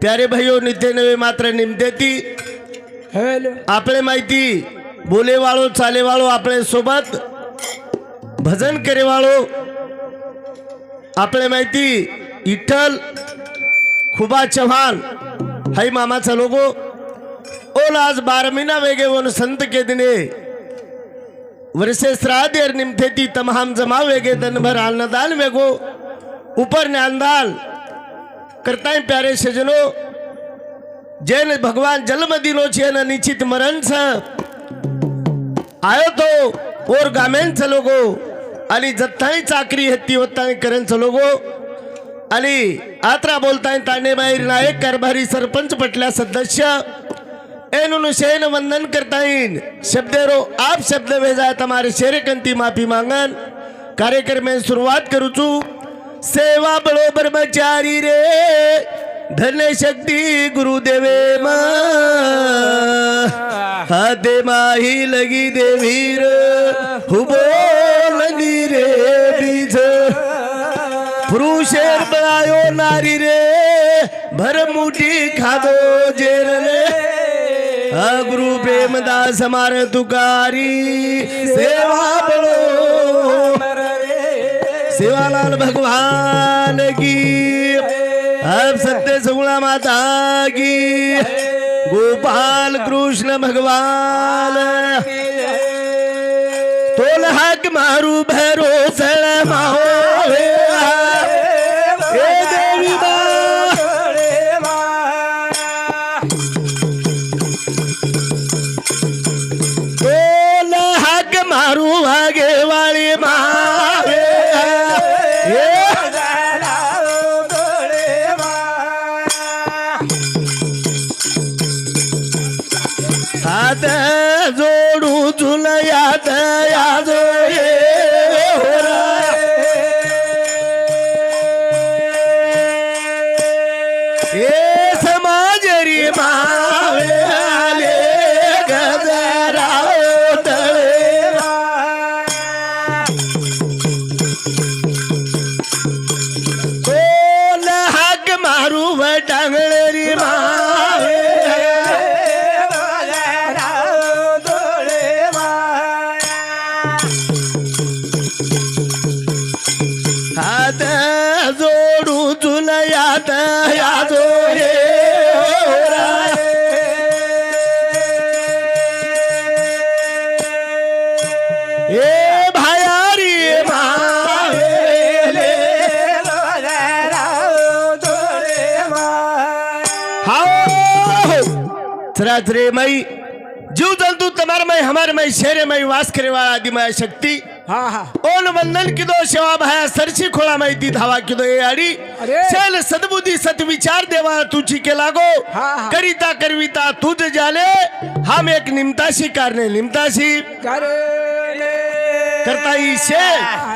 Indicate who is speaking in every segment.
Speaker 1: प्यारे भाईओ नित्य नवे मात्र निमतेती.
Speaker 2: आपले
Speaker 1: माहिती बोले वाळो चाले वाळो आपले सोबत. भजन करे वाळो आपले माहिती इठ्ठल खुबा चव्हाण. हाई मामाचा लोगो. ओल आज बारमीना वेगे वन संत के दिने. वर्षे श्राद्धेर निमथेती तमाम जमा वेगे दनभर आलनदान वेगो. ऊपर ज्ञानदाल करताय प्यारे सजनो जैन भगवान जन्म दिनो છે અને નિશ્ચિત મરણ છે આયો તો ઓર ગામેન લોગો आणि जत्ताही चाकरी हत्ती होता करण लोगो आणि आत्रा बोलताय तांडे बाहेर नायक कारभारी सरपंच पटल्या सदस्य एनुनु शयन वंदन करताईन शब्देरो आप शब्द भेजाय તમારે શેરે કંતી માફી માંગન કાર્યક્રમ में सुरुवात करू छू सेवा बरोबर बचारी रे। धन्य शक्ती गुरुदेवे मा। हाते माही लगी देवीर। हुबोलनी रे बीज। पुरुषेर बळायो नारी रे। भरमुठी खादो जेर रे। हा गुरु प्रेमदास मार तुकारी सेवा बळो सेवालाल भगवान की। अब सत्य सुगुणा माता की। गोपाल कृष्ण भगवान। तोल हक मारू भरोसळ माहो। देवी ए भायारी हो. रे मई जीव जंतु तमार मई हमारे मई शेरे मई वास करे वाला आदि माया शक्ति. हा हा. ओन वंदन किदो शेवा भाया सरची खोळा दी धावा किदो ए आडी. शैल सत विचार देवा तुझी के लागो. करिता करविता तुझ जाले. हम एक निमताशी कारणे निमताशी. करे करता इसे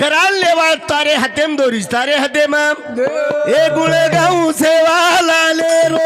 Speaker 1: कराल लेवा तारे हतेम दोरीज तारे हतेम. ए गुळे गाऊ सेवा लाले रो.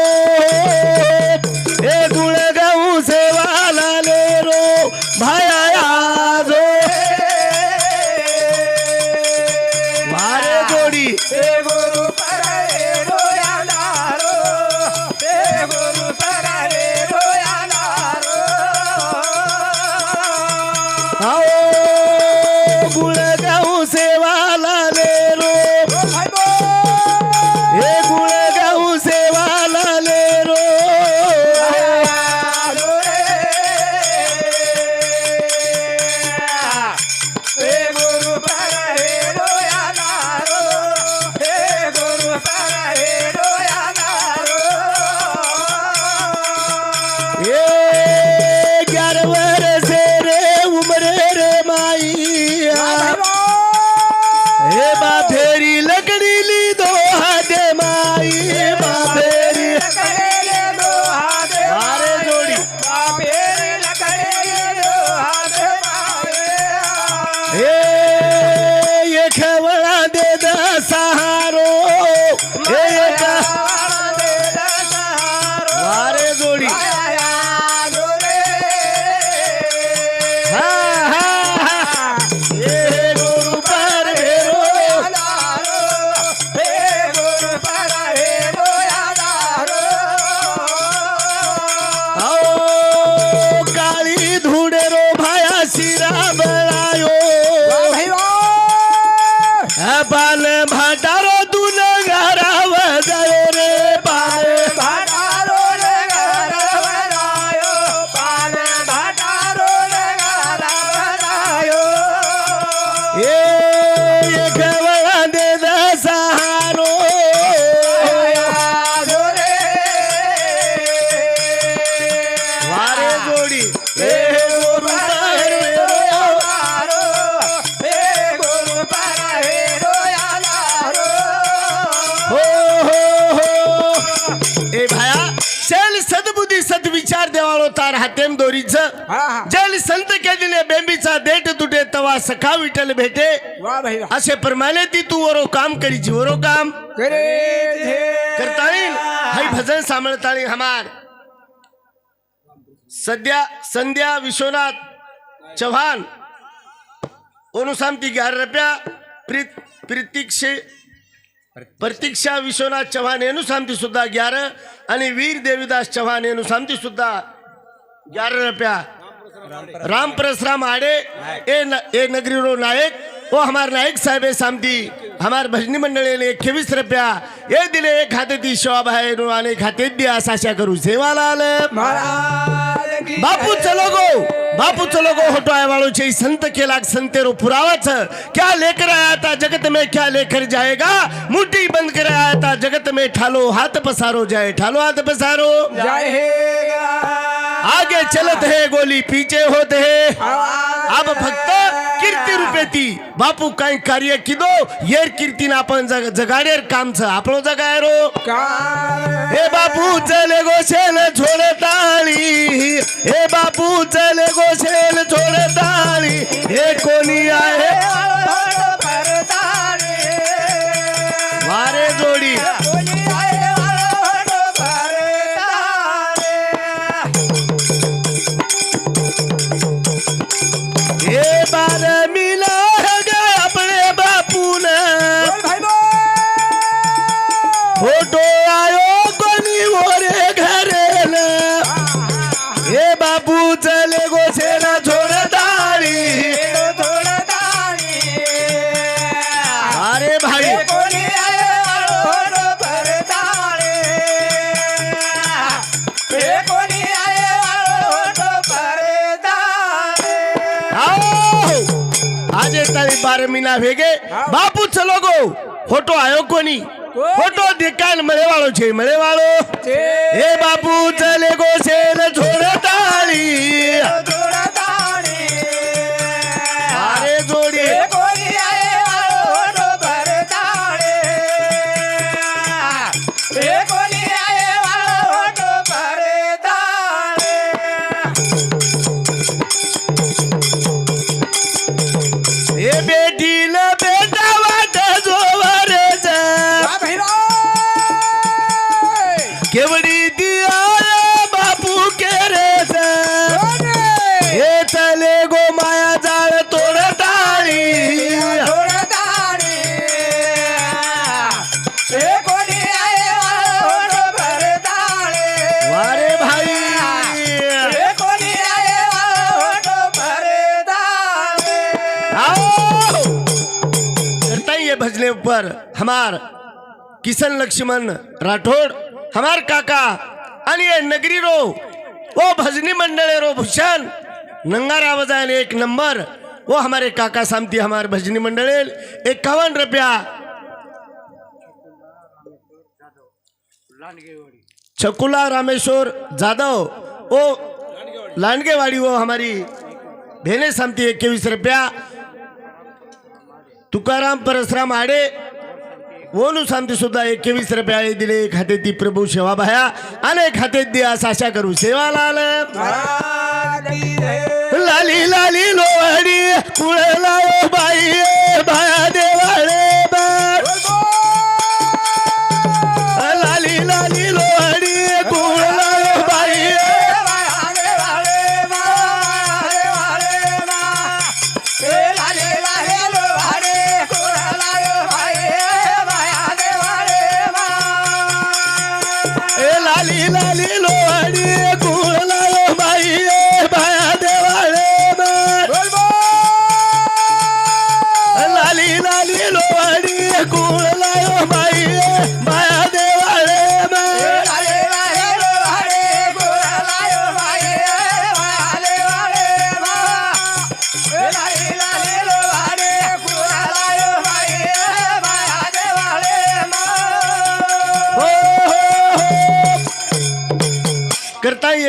Speaker 1: পালে ভাটা बोलो तार हातेम दोरीचं. जल संत के दिले बेंबीचा देठ तुटे तवा सखा विठल भेटे. असे प्रमाणे ती तू वरो काम करीची वरो काम.
Speaker 2: करे
Speaker 1: करता येईल. हाई भजन सांभाळता येईल हमार. सध्या संध्या विश्वनाथ चव्हाण. अनुसामती ग्यारह रुपया. प्रीत प्रतीक्षे प्रतीक्षा विश्वनाथ चव्हाण अनुसामती सुद्धा ग्यारह आणि वीर देवीदास चव्हाण अनुसामती सुद्धा ग्यारह रुपया। राम परसराम आड़े ए, न, ए नगरी रो नायक वो हमारे नायक साहेब है सामती हमारे भजनी मंडळी ने एकवीस रुपया। ये दिले एक खाते ती शोभा भाई नु आणि खाते दिया साशा करू। सेवाला आलं
Speaker 2: महाराज की
Speaker 1: बापू चलो गो। बापू लोगो होटो आए वालों से संत के लाग संतेरो पुरावा क्या लेकर आया था जगत में क्या लेकर जाएगा? मुट्ठी बंद कर आया था जगत में ठालो हाथ पसारो जाए ठालो हाथ पसारो।
Speaker 2: जाएगा।
Speaker 1: आगे चलत है गोली पीछे होत है। अब फक्त कीर्ती रूपे ती। बापू काही कार्य किदो येर कीर्तीन आपण जग जगाडेर काम छ। आपलो जगाय रो
Speaker 2: काम
Speaker 1: हे बापू चले गोशेल छोड ताळी हे बापू चले गोशेल छोड ताळी हे कोणी आहे? वारे जोडी। फोटो आयो कोणी मोरे घरेल हे बापू चले गोशेल छोड ताळी अरे भाई आओ! આજે તારી બાર મહિના ભેગે બાપુ ચલો ગો ફોટો આવ્યો કોની ખોટો ધિકાન મળેવાળો છે મળે મળેવાળો હે બાપુ ચલે ગો છે पर हमार किशन लक्ष्मण राठौड़ हमार काका आणि ये नगरी रो वो भजनी मंडळे रो भूषण नंगार आवाज आहे एक नंबर वो हमारे काका सामती हमारे भजनी मंडळे इक्यावन रुपया। छकुला रामेश्वर जाधव ओ लांडगेवाड़ी वो हमारी भेने सामती इक्कीस रुपया। तुकाराम परसराम आडे ओनू सामती सुद्धा एकवीस रुपया दिले खाते ती प्रभू सेवा भाया आणि खाते दिया साशा करू सेवा लाल. लाली लाली लोहडी कुळला ओ बाई भाया दे.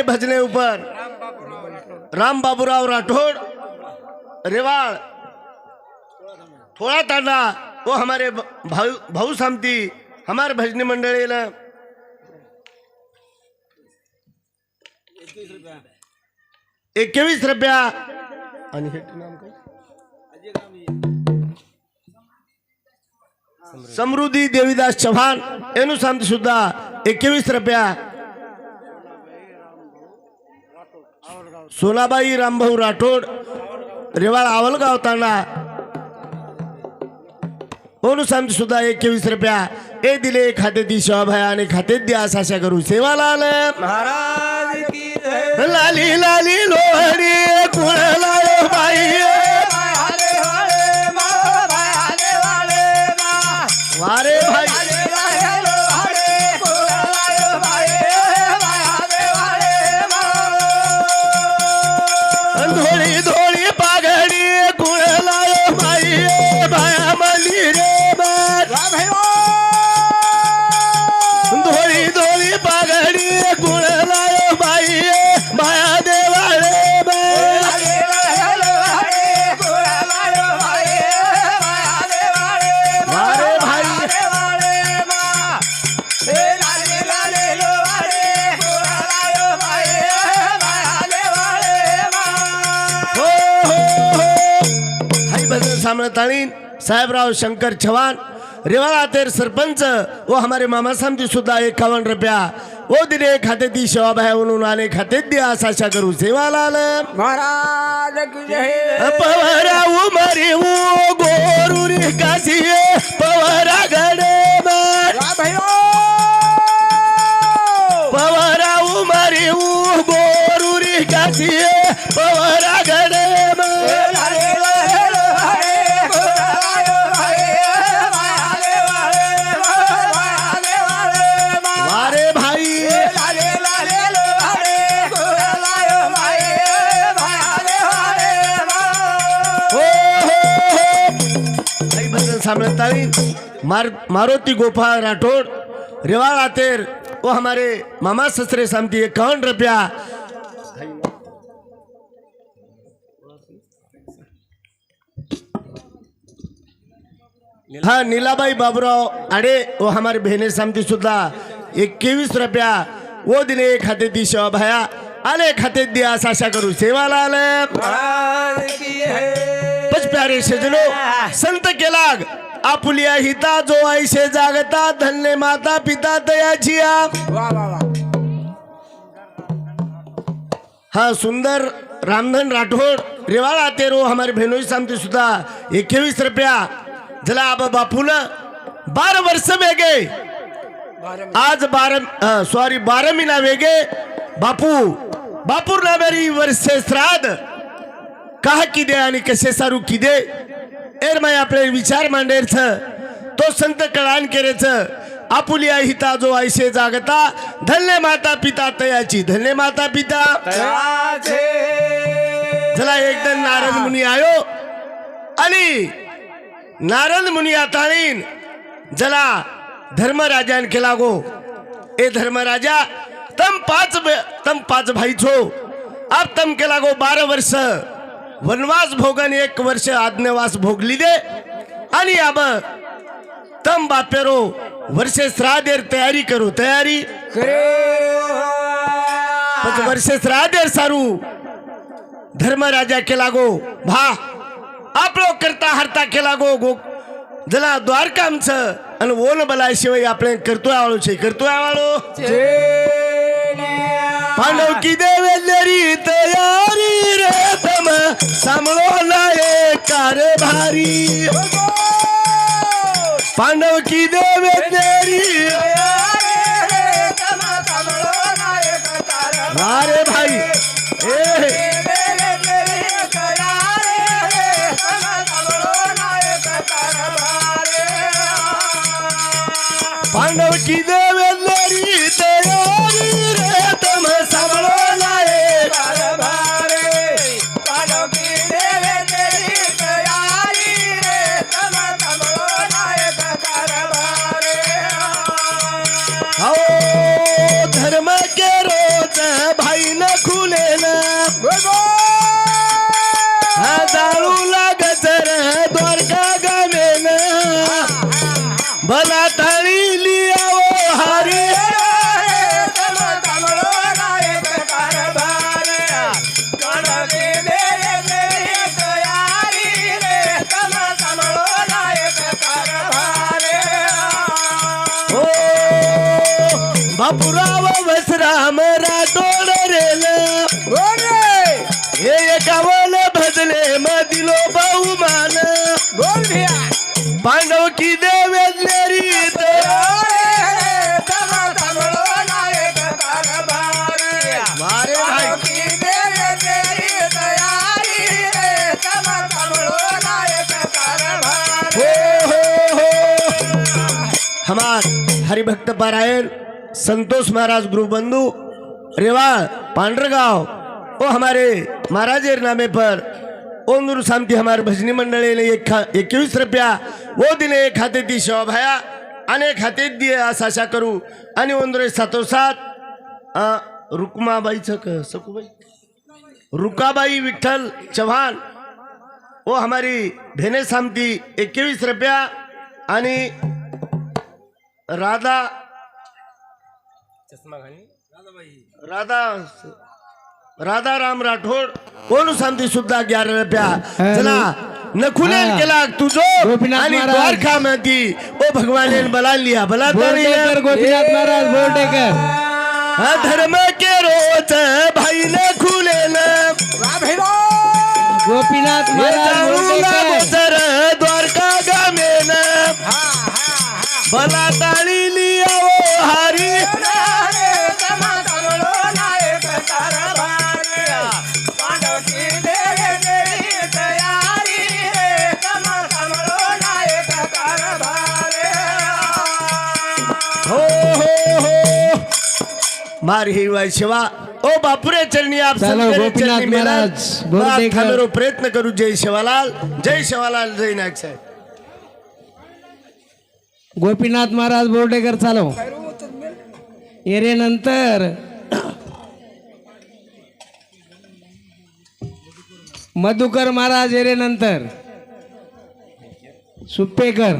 Speaker 1: भजने ऊपर राम बाबूराव राठौड़ रेवाड़ थोड़ा तांडा वो हमारे भाऊ भाऊ सामती हमारे भजनी मंडळी एकवीस रुपया आणि हे नाम काय? સમૃદ્ધિ દેવીદાસ ચૌહાણ એનું સામ સુદ્ધા એકવીસ રૂપિયા सोलाबाई रामभाऊ राठोड रेवाळ आवलगाव ताना बोलू सांगते सुद्धा एकवीस रुपया. हे दिले खाते दि शोभाया आणि खाते द्या अशा करू
Speaker 2: सेवा लाल महाराज
Speaker 1: लाली लाली लोहरी कुणाला बाई. वारे भाई. भजन सामने साहेबराव शंकर चव्हाण रेवाळा तेर सरपंच व हमारे मामा सामजी सुद्धा एकावन्न रुपया वो दिले खाते दी शेवाबाई म्हणून आले खाते द्या आशा करू सेवालाल।
Speaker 2: महाराज की जय।
Speaker 1: पवरा उमरी उ गोरुरी काशी पवरा गडे मार मारुति गोपाल राठौड़ रेवाड़ आतेर वो हमारे मामा ससरे सामती इक्यावन रुपया? हाँ नीलाबाई बाबूराव आडे वो हमारे बहने सामती सुद्धा एकवीस रुपया वो दिने खाते दी सेवा भाया आले खाते दिया आशा करू सेवाला आले पच प्यारे सजनो संत केलाग आपुलिया हिता जो ऐसे जागता धन्य माता पिता दयाचिया.
Speaker 2: वाह वाह वाह
Speaker 1: हा सुंदर रामधन राठौड़ रेवाड़ा तेरो हमारे बहनों सामने सुधा एकवीस रुपया. जला अब बापून बारह वर्ष में गए आज बारह सॉरी बारह महिना वेगे. बापू बापूर ना मेरी वर्षे श्राद्ध. का किदे आणि कसे सारू किदे एर माय आपले विचार मांडेरच तो संत कळान केरेच आपुलिया हिता जो ऐसे जागता धन्य माता पिता तयाची धन्य माता पिता चला एकदम नारद मुनी आयो आणि नारद मुनी आताळीन जला धर्मराजान केला गो. ए धर्मराजा तम पाच तम पाच भाई छो अब तम केला गो बारह वर्ष. वनवास भोगाने एक वर्ष आज्ञावास भोगली दे आणि अब तम बापेरो वर्ष श्राद्धेर तयारी करू तयारी? वर्ष श्राद्धेर सारू। धर्मराजा के लागो भा आपलो करता हरता के लागो गो जला द्वारकामचं आणि ओन बलाशिवाय आपण करतोय आवाळूचे करतोय आवाळू फणकिदेवेरी
Speaker 2: तयारी रे
Speaker 1: तम
Speaker 2: समळो नाये
Speaker 1: कारभारी पांडवकी देवेरी अरे भाई ए पांडव की दे हरिभक्त पारायण संतोष महाराज गुरुबंधु रेवाड़ पांडरगांव ओ हमारे महाराज नामे पर ओम गुरु शांति हमारे भजनी मंडली ने एक एकवीस रुपया वो दिने एक खाते ती शोभाया भाया अनेक खाते दिए असं आशा करू. आणि ओंदरे सातोसात अ, रुक्माबाईचं क सकुबाई रुकाबाई विठ्ठल चव्हाण वो हमारी भेने सामती एकवीस रुपया आणि राधा। राधा राधा राम राठोड कोण सांगते सुद्धा ग्यारह रुपया। चला केला तुझो
Speaker 3: गोपीनाथ
Speaker 1: आणि द्वारका ओ भगवान बला लिया भला
Speaker 3: गोपीनाथ महाराज बोर्डेकर
Speaker 1: हा धर्म के रोज भाई न खुले
Speaker 3: गोपीनाथ महाराज
Speaker 1: मार ही वाय शिवा। ओ बापुरे चरणी आप
Speaker 3: चलो,
Speaker 1: चरणी मेला. प्रयत्न करू। जय शिवालाल जय शिवालाल जय नायक साहेब।
Speaker 3: गोपीनाथ महाराज बोर्डेकर चालव एरे नंतर। मधुकर महाराज एरे नंतर। सुप्पेकर।